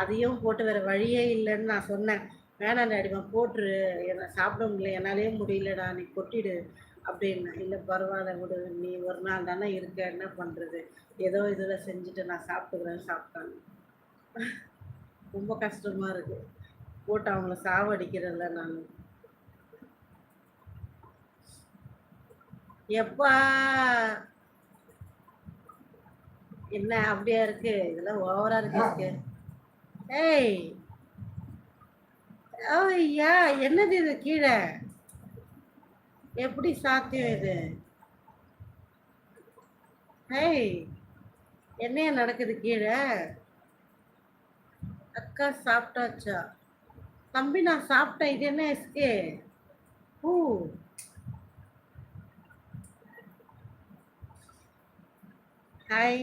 அதையும் போட்டு வேறு வழியே இல்லைன்னு நான் சொன்னேன். வேணாம் அடிமா போட்டுரு. என்ன சாப்பிட முடியல என்னாலேயே முடியலடா நீ கொட்டிடு அப்படின்னு. இல்லை பரவாயில்ல விடு நீ ஒரு நாள் தானே இருக்க என்ன பண்ணுறது ஏதோ இதில் செஞ்சுட்டு நான் சாப்பிட்டுக்கிறேன்னு சாப்பிட்டாங்க. ரொம்ப கஷ்டமாக இருக்குது போட்டு அவங்கள சாவடிக்கிறதில்ல நான். எப்பா? என்ன அப்படியா இருக்கு? இதெல்லாம் ஓவரா இருக்கு ஏய். ஐயா என்னது இது கீழே? எப்படி சாத்தியம் இது? ஏய் என்னைய நடக்குது கீழே? அக்கா சாப்பிட்டாச்சா? தம்பி நான் சாப்பிட்டேன். இது என்ன எஸ்கே? ஊ. ஹாய்.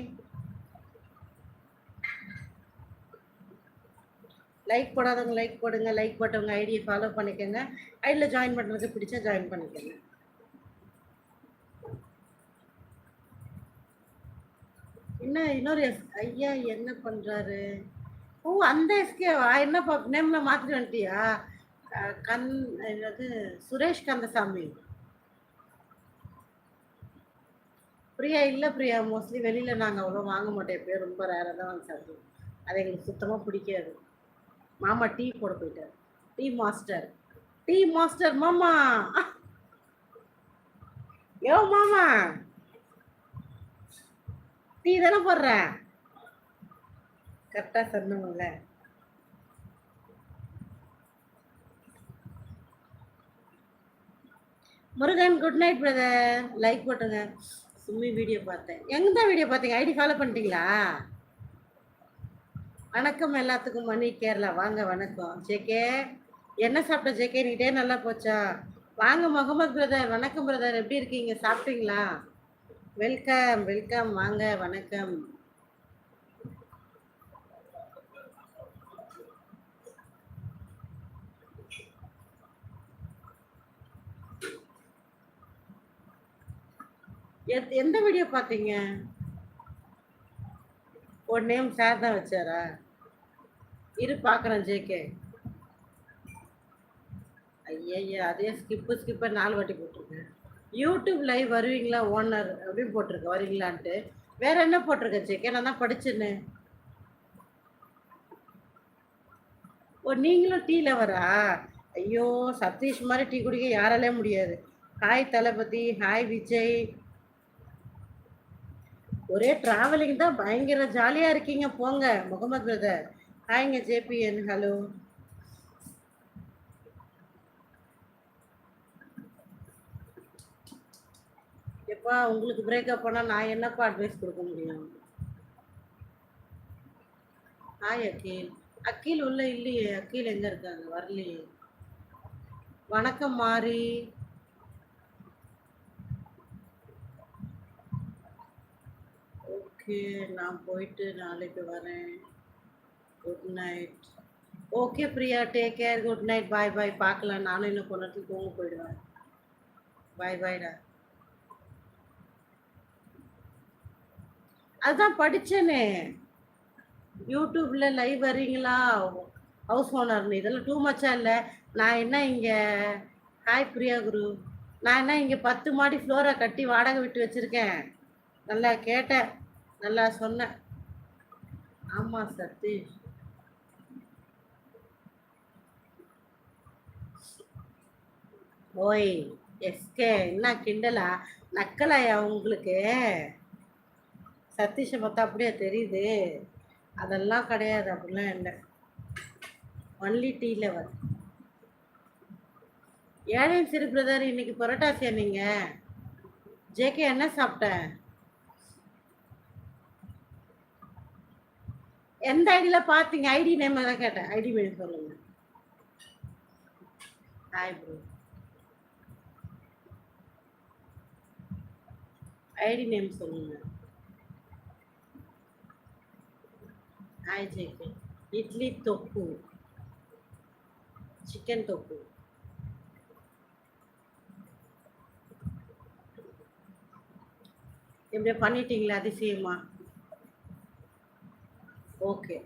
லைக் போடாதவங்க லைக் போடுங்க லைக் போட்டவங்க ஐடியை ஃபாலோ பண்ணிக்கோங்க. ஐடியில் ஜாயின் பண்ணுறதுக்கு பிடிச்சா ஜாயின் பண்ணிக்கோங்க. என்ன இன்னொரு எஸ் ஐயா என்ன பண்ணுறாரு ஓ அந்த எஸ்கேவா என்ன பா நேமில் மாற்றிட்டு வந்துட்டியா? கண் என்னது சுரேஷ் கந்தசாமி. பிரியா இல்லை பிரியா மோஸ்ட்லி வெளியில் நாங்கள் அவ்வளோ வாங்க மாட்டோம். எப்பயும் ரொம்ப ரேராக தான் வாங்கி சாப்பிடுவோம் அது எங்களுக்கு சுத்தமாக பிடிக்காது. மாமா டீ போட போயிட்டார். Tea master. டீ மாஸ்டர் மாமா. யோ மாமா. டீ தானே போடுற? கரெக்டாக சொன்னவங்கள Murugan good night brother like போட்டுங்க. சும்மி வீடியோ பார்த்தேன். எங்கே தான் வீடியோ பார்த்தீங்க ஐடி ஃபாலோ பண்ணிட்டீங்களா? வணக்கம் எல்லாத்துக்கும். மணி கேரளா. வாங்க வணக்கம். ஜேகே என்ன சாப்பிட்ட ஜேகே? நீட்டே நல்லா போச்சா? வாங்க முகமது பிரதர் வணக்கம் பிரதர் எப்படி இருக்கீங்க? சாப்பிட்டீங்களா? வெல்கம் வெல்கம் வாங்க வணக்கம். எத்- எந்த வீடியோ பார்த்தீங்க ஒரு நேம் சார் தான் வச்சாரா? இரு பார்க்குறேன் ஜேகே ஐயா அதே ஸ்கிப்பு ஸ்கிப்பை நாலு வாட்டி போட்டிருக்கேன். யூடியூப் லைவ் வருவீங்களா ஓனர் அப்படின்னு போட்டிருக்கேன் வருவீங்களான்ட்டு. வேற என்ன போட்டிருக்கேன் ஜேகே நான் தான் படிச்சேன்னு. ஓ நீங்களும் டீ லவரா ஐயோ சதீஷ் மாதிரி டீ குடிக்க யாராலே முடியாது. ஹாய் தளபதி. ஹாய் விஜய். ஒரே டிராவலிங் தான் பயங்கர ஜாலியாக இருக்கீங்க போங்க. முகமது பிரதர் ஹாய்ங்க ஜேபிஎன் ஹலோ எப்பா உங்களுக்கு பிரேக்கப் பண்ணால் நான் என்னப்பா அட்வைஸ் கொடுக்க முடியும்? ஹாய் அக்கீல் அக்கீல் உள்ள இல்லையே. அக்கீல் எங்கே இருக்காங்க? வரலையே. வணக்கம் மாறி ஓகே நான் போயிட்டு நாளைக்கு வரேன். Good night okay Priya take care good night bye bye பார்க்கலாம். நானும் இன்னும் கொஞ்ச தூங்க போயிடுவேன். பாய் பாய்டா அதுதான் படித்தேனே யூடியூப்பில் லைவ் வரீங்களா ஹவுஸ் ஓனர்னு இதெல்லாம் டூ மச்சா இல்லை. நான் என்ன இங்கே? ஹாய் பிரியா குரு. நான் என்ன இங்கே பத்து மாடி ஃப்ளோரை கட்டி வாடகை விட்டு வச்சுருக்கேன். நல்லா கேட்டேன். நல்லா சொன்னேன் ஆமாம் சதீஷ். ஓய் எஸ்கே என்ன கிண்டலா? நக்கலாயா உங்களுக்கு? சதீஷை பார்த்தா அப்படியே தெரியுது. அதெல்லாம் கிடையாது அப்படிலாம் இல்லை. ஒன்லி டீ லெவல் ஏழையும் சிறு பிரதர் இன்னைக்கு புரட்டாசியா நீங்க? ஜேகே என்ன சாப்பிட்டேன் எந்த ஐடியில பாத்தீங்க? ஐடி நேம் தான் கேட்டேன். ஐடி நேம் சொல்லுங்க. ஹாய் ப்ரோ ஐடி நேம் சொல்லுங்க. ஹாய் ஜேகே இட்லி தொப்பு சிக்கன் தொப்பு இப்படியே பண்ணிட்டீங்களா அதிசயமா. ஓகே